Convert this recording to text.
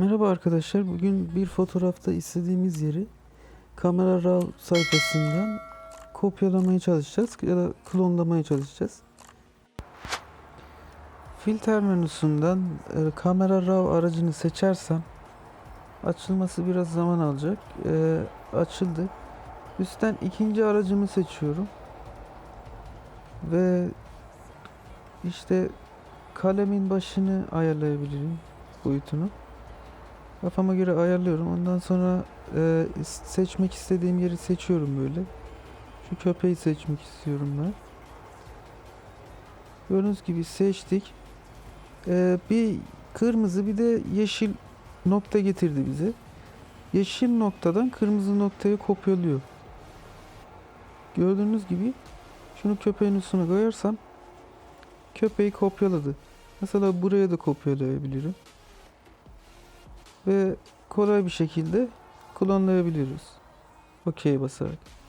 Merhaba arkadaşlar. Bugün bir fotoğrafta istediğimiz yeri Kamera RAW sayfasından kopyalamaya çalışacağız ya da klonlamaya çalışacağız. Filter menüsünden e, Kamera RAW aracını seçersem açılması biraz zaman alacak. E, açıldı. Üstten ikinci aracımı seçiyorum. Ve işte kalemin başını ayarlayabilirim boyutunu. Kafama göre ayarlıyorum. Ondan sonra e, seçmek istediğim yeri seçiyorum böyle. Şu köpeği seçmek istiyorum ben. Gördüğünüz gibi seçtik. E, bir kırmızı bir de yeşil nokta getirdi bize. Yeşil noktadan kırmızı noktaya kopyalıyor. Gördüğünüz gibi şunu köpeğin üstüne koyarsam köpeği kopyaladı. Mesela buraya da kopyalayabilirim ve kolay bir şekilde kullanılabiliyoruz. Okey basarak.